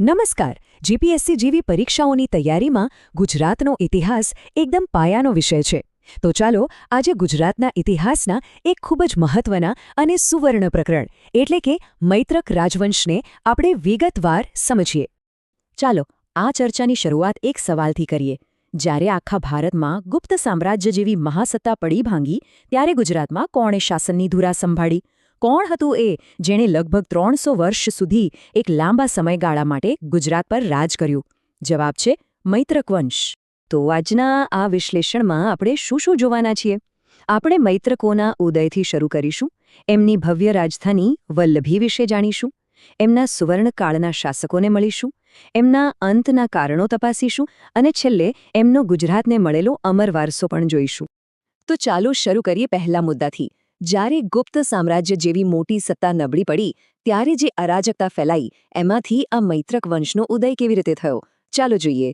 નમસ્કાર. જીપીએસસી જેવી પરીક્ષાઓની તૈયારીમાં ગુજરાતનો ઇતિહાસ એકદમ પાયાનો વિષય છે. તો ચાલો, આજે ગુજરાતના ઇતિહાસના એક ખૂબ જ મહત્વના અને સુવર્ણ પ્રકરણ, એટલે કે મૈત્રક રાજવંશને આપણે વિગતવાર સમજીએ. ચાલો, આ ચર્ચાની શરૂઆત એક સવાલથી કરીએ. જ્યારે આખા ભારતમાં ગુપ્ત સામ્રાજ્ય જેવી મહાસત્તા પડી ભાંગી, ત્યારે ગુજરાતમાં કોણે શાસનની ધુરા સંભાળી? કોણ હતું એ જેણે લગભગ ત્રણસો વર્ષ સુધી એક લાંબા સમયગાળા માટે ગુજરાત પર રાજ કર્યું? જવાબ છે મૈત્રક વંશ તો આજના આ વિશ્લેષણમાં આપણે શું શું જોવાના છીએ? આપણે મૈત્રકોના ઉદયથી શરૂ કરીશું, એમની ભવ્ય રાજધાની વલ્લભી વિશે જાણીશું, એમના સુવર્ણકાળના શાસકોને મળીશું, એમના અંતના કારણો તપાસીશું અને છેલ્લે એમનો ગુજરાતને મળેલો અમર વારસો પણ જોઈશું. તો ચાલો શરૂ કરીએ પહેલા મુદ્દાથી. જ્યારે ગુપ્ત સામ્રાજ્ય જેવી મોટી સત્તા નબળી પડી, ત્યારે જે અરાજકતા ફેલાઈ, એમાંથી આ મૈત્રક વંશનો ઉદય કેવી રીતે થયો? ચાલો જોઈએ.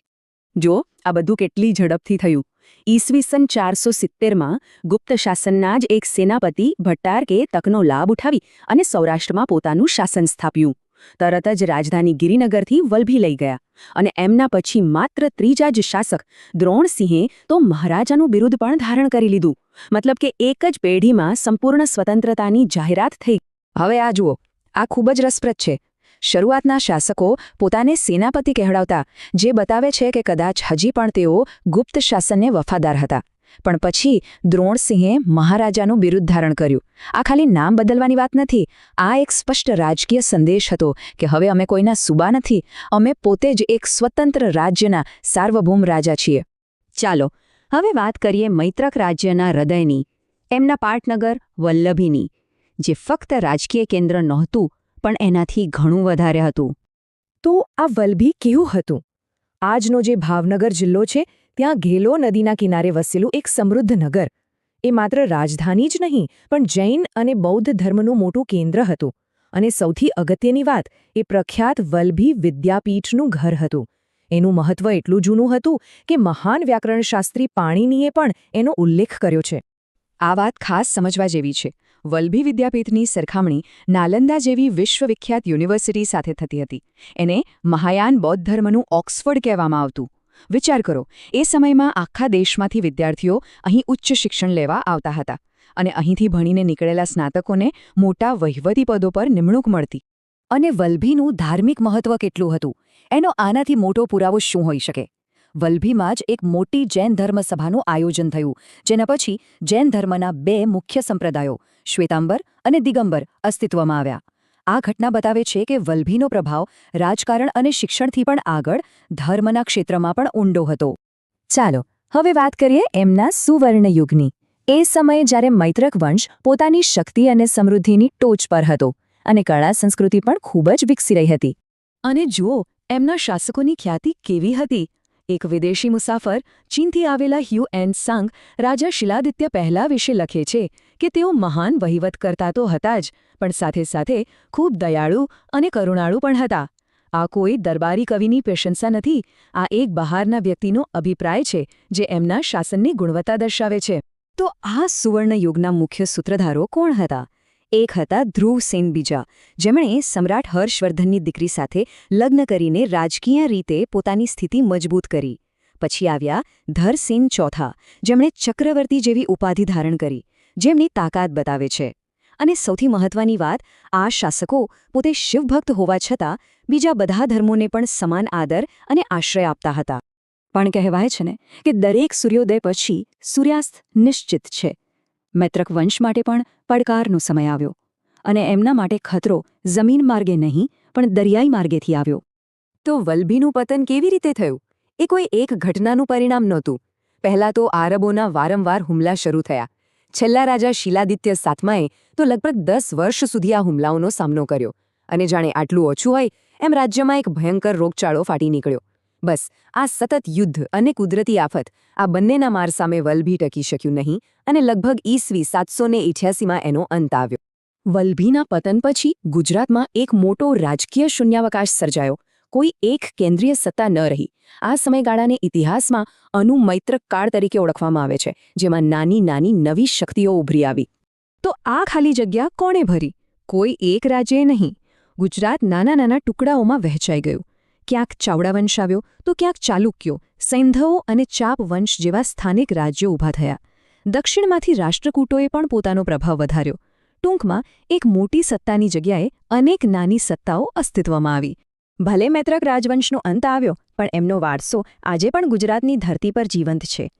જો આ બધું કેટલી ઝડપથી થયું. ઈસવીસન ચારસો સિત્તેરમાં ગુપ્ત શાસનના જ એક સેનાપતિ ભટ્ટારકે તકનો લાભ ઉઠાવી અને સૌરાષ્ટ્રમાં પોતાનું શાસન સ્થાપ્યું. તરત જ રાજધાની ગિરિનગરથી વલભી લઈ ગયા. અને એમના પછી માત્ર ત્રીજા જ શાસક દ્રોણસિંહે તો મહારાજાનું બિરુદ પણ ધારણ કરી લીધું. મતલબ કે એક જ પેઢીમાં સંપૂર્ણ સ્વતંત્રતાની જાહેરાત થઈ. હવે આ જુઓ, આ ખૂબ જ રસપ્રદ છે. શરૂઆતના શાસકો પોતાને સેનાપતિ કહેવડાવતા, જે બતાવે છે કે કદાચ હજી પણ તેઓ ગુપ્ત શાસનને વફાદાર હતા. પણ પછી દ્રોણસિંહે મહારાજાનું બિરુદ ધારણ કર્યું. આ ખાલી નામ બદલવાની વાત નથી. આ એક સ્પષ્ટ રાજકીય સંદેશ હતો કે હવે અમે કોઈના સુબા નથી. અમે પોતે જ એક સ્વતંત્ર રાજ્યના સાર્વભૌમ રાજા છીએ. ચાલો, હવે વાત કરીએ મૈત્રક રાજ્યના હૃદયની, એમના પાટનગર વલ્લભીની, જે ફક્ત રાજકીય કેન્દ્ર નહોતું, પણ એનાથી ઘણું વધારે હતું. તો આ વલ્લભી કેવું હતું? આજનો જે ભાવનગર જિલ્લો છે ત્યાં ઘેલો નદીના કિનારે વસેલું એક સમૃદ્ધ નગર. એ માત્ર રાજધાની જ નહીં, પણ જૈન અને બૌદ્ધ ધર્મનું મોટું કેન્દ્ર હતું. અને સૌથી અગત્યની વાત, એ પ્રખ્યાત વલ્ભી વિદ્યાપીઠનું ઘર હતું. એનું મહત્વ એટલું જૂનું હતું કે મહાન વ્યાકરણશાસ્ત્રી પાણીનીએ પણ એનો ઉલ્લેખ કર્યો છે. આ વાત ખાસ સમજવા જેવી છે. વલ્ભી વિદ્યાપીઠની સરખામણી નાલંદા જેવી વિશ્વવિખ્યાત યુનિવર્સિટી સાથે થતી હતી. એને મહાયાન બૌદ્ધ ધર્મનું ઓક્સફર્ડ કહેવામાં આવતું. વિચાર કરો, એ સમયમાં આખા દેશમાંથી વિદ્યાર્થીઓ અહીં ઉચ્ચ શિક્ષણ લેવા આવતા હતા અને અહીંથી ભણીને નીકળેલા સ્નાતકોને મોટા વહીવટી પદો પર નિમણૂક મળતી. અને વલ્ભીનું ધાર્મિક મહત્વ કેટલું હતું? એનો આનાથી મોટો પુરાવો શું હોઈ શકે? વલ્ભીમાં જ એક મોટી જૈન ધર્મસભાનું આયોજન થયું, જેના પછી જૈન ધર્મના બે મુખ્ય સંપ્રદાયો, શ્વેતાંબર અને દિગંબર, અસ્તિત્વમાં આવ્યા. આ ઘટના બતાવે છે કે વલ્ભીનો પ્રભાવ રાજકારણ અને શિક્ષણથી પણ આગળ ધર્મના ક્ષેત્રમાં પણ ઊંડો હતો. ચાલો, હવે વાત કરીએ એમના સુવર્ણ યુગની એ સમયે જ્યારે મૈત્રક વંશ પોતાની શક્તિ અને સમૃદ્ધિની ટોચ પર હતો અને કળા સંસ્કૃતિ પણ ખૂબ જ વિકસી રહી હતી. અને જુઓ, એમના શાસકોની ખ્યાતિ કેવી હતી. એક વિદેશી મુસાફર ચીનથી આવેલા હ્યુ એન સાંગ રાજા શિલાદિત્ય પહેલા વિશે લખે છે કે તેઓ મહાન વહીવટ કરતા તો હતા જ, પણ સાથે સાથે ખૂબ દયાળુ અને કરુણાળુ પણ હતા. આ કોઈ દરબારી કવિની પ્રશંસા નથી, આ એક બહારના વ્યક્તિનો અભિપ્રાય છે જે એમના શાસનની ગુણવત્તા દર્શાવે છે. તો આ સુવર્ણયુગના મુખ્ય સૂત્રધારો કોણ હતા? એક હતા ધ્રુવ સેન બીજા જેમણે સમ્રાટ હર્ષવર્ધનની દીકરી સાથે લગ્ન કરીને રાજકીય રીતે પોતાની સ્થિતિ મજબૂત કરી. પછી આવ્યા ધરસેન ચોથા, જેમણે ચક્રવર્તી જેવી ઉપાધિ ધારણ કરી, જેમની તાકાત બતાવે છે. અને સૌથી મહત્વની વાત, આ શાસકો પોતે શિવભક્ત હોવા છતાં બીજા બધા ધર્મોને પણ સમાન આદર અને આશ્રય આપતા હતા. પણ કહેવાય છે ને કે દરેક સૂર્યોદય પછી સૂર્યાસ્ત નિશ્ચિત છે. મૈત્રક વંશ માટે પણ પડકારનો સમય આવ્યો અને એમના માટે ખતરો જમીન માર્ગે નહીં, પણ દરિયાઈ માર્ગેથી આવ્યો. તો વલ્ભીનું પતન કેવી રીતે થયું? એ કોઈ એક ઘટનાનું પરિણામ નહોતું. પહેલાં તો આરબોના વારંવાર હુમલા શરૂ થયા. છેલ્લા રાજા શિલાદિત્ય સાતમાએ તો લગભગ દસ વર્ષ સુધી આ હુમલાઓનો સામનો કર્યો અને જાણે આટલું ઓછું હોય, એમ રાજ્યમાં એક ભયંકર રોગચાળો ફાટી નીકળ્યો. બસ, આ સતત યુદ્ધ અને કુદરતી આફત, આ બંનેના માર સામે વલભી ટકી શક્યું નહીં અને લગભગ ઈસવી સાતસો ને ઇઠ્યાસીમાં એનો અંત આવ્યો. વલભીના પતન પછી ગુજરાતમાં એક મોટો રાજકીય શૂન્યાવકાશ સર્જાયો. કોઈ એક કેન્દ્રીય સત્તા ન રહી. આ સમયગાળાને ઇતિહાસમાં અનુમૈત્રક કાળ તરીકે ઓળખવામાં આવે છે, જેમાં નાની નાની નવી શક્તિઓ ઉભરી આવી. તો આ ખાલી જગ્યા કોણે ભરી? કોઈ એક રાજ્યે નહીં. ગુજરાત નાના નાના ટુકડાઓમાં વહેંચાઈ ગયું. ક્યાંક ચાવડાવંશ આવ્યો તો ક્યાંક ચાલુક્યો, સૈંધવો અને ચાપ વંશ જેવા સ્થાનિક રાજ્યો ઊભા થયા. દક્ષિણમાંથી રાષ્ટ્રકૂટોએ પણ પોતાનો પ્રભાવ વધાર્યો. ટૂંકમાં, એક મોટી સત્તાની જગ્યાએ અનેક નાની સત્તાઓ અસ્તિત્વમાં આવી. ભલે મૈત્રક રાજવંશનો અંત આવ્યો, પણ એમનો વારસો આજે પણ ગુજરાતની ધરતી પર જીવંત છે.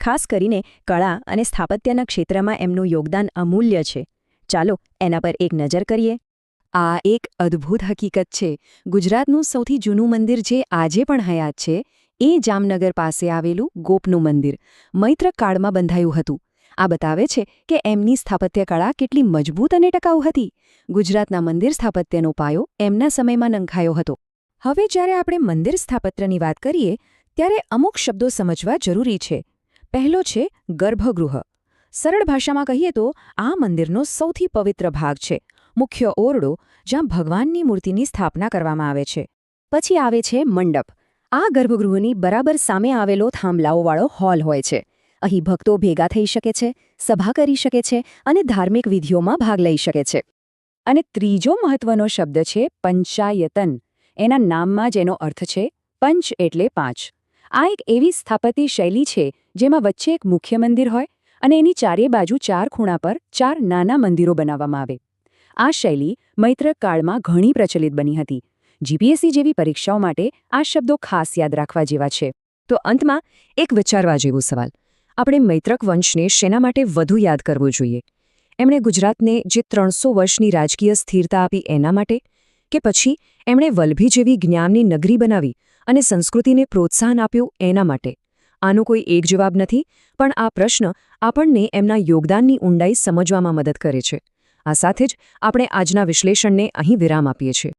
ખાસ કરીને કળા અને સ્થાપત્યના ક્ષેત્રમાં એમનું યોગદાન અમૂલ્ય છે. ચાલો, એના પર એક નજર કરીએ. આ એક અદ્ભુત હકીકત છે. ગુજરાતનું સૌથી જૂનું મંદિર જે આજે પણ હયાત છે, એ જામનગર પાસે આવેલું ગોપનું મંદિર. મૈત્ર કાળમાં બંધાયું હતું. આ બતાવે છે કે એમની સ્થાપત્યકળા કેટલી મજબૂત અને ટકાઉ હતી. ગુજરાતના મંદિર સ્થાપત્યનો પાયો એમના સમયમાં નંખાયો હતો. હવે જ્યારે આપણે મંદિર સ્થાપત્યની વાત કરીએ, ત્યારે અમુક શબ્દો સમજવા જરૂરી છે. પહેલો છે ગર્ભગૃહ. સરળ ભાષામાં કહીએ તો આ મંદિરનો સૌથી પવિત્ર ભાગ છે. મુખ્ય ઓરડો, જ્યાં ભગવાનની મૂર્તિની સ્થાપના કરવામાં આવે છે. પછી આવે છે મંડપ. આ ગર્ભગૃહની બરાબર સામે આવેલો થાંભલાઓવાળો હોલ હોય છે. અહીં ભક્તો ભેગા થઈ શકે છે, સભા કરી શકે છે અને ધાર્મિક વિધિઓમાં ભાગ લઈ શકે છે. અને ત્રીજો મહત્વનો શબ્દ છે પંચાયતન. એના નામમાં જ એનો અર્થ છે પંચ એટલે પાંચ. આ એક એવી સ્થાપત્ય શૈલી છે જેમાં વચ્ચે એક મુખ્ય મંદિર હોય અને એની ચારે બાજુ ચાર ખૂણા પર ચાર નાના મંદિરો બનાવવામાં આવે. આ શૈલી મૈત્રક કાળમાં ઘણી પ્રચલિત બની હતી. જીપીએસસી જેવી પરીક્ષાઓ માટે આ શબ્દો ખાસ યાદ રાખવા જેવા છે. તો અંતમાં એક વિચારવા જેવો સવાલ. આપણે મૈત્રક વંશને શેના માટે વધુ યાદ કરવું જોઈએ? એમણે ગુજરાતને જે ત્રણસો વર્ષની રાજકીય સ્થિરતા આપી એના માટે? કે પછી એમણે વલ્ભી જેવી જ્ઞાનની નગરી બનાવી અને સંસ્કૃતિને પ્રોત્સાહન આપ્યું એના માટે? આનો કોઈ એક જવાબ નથી, પણ આ પ્રશ્ન આપણને એમના યોગદાનની ઊંડાઈ સમજવામાં મદદ કરે છે. આ સાથે જ આપણે આજના વિશ્લેષણને અહીં વિરામ આપીએ છીએ.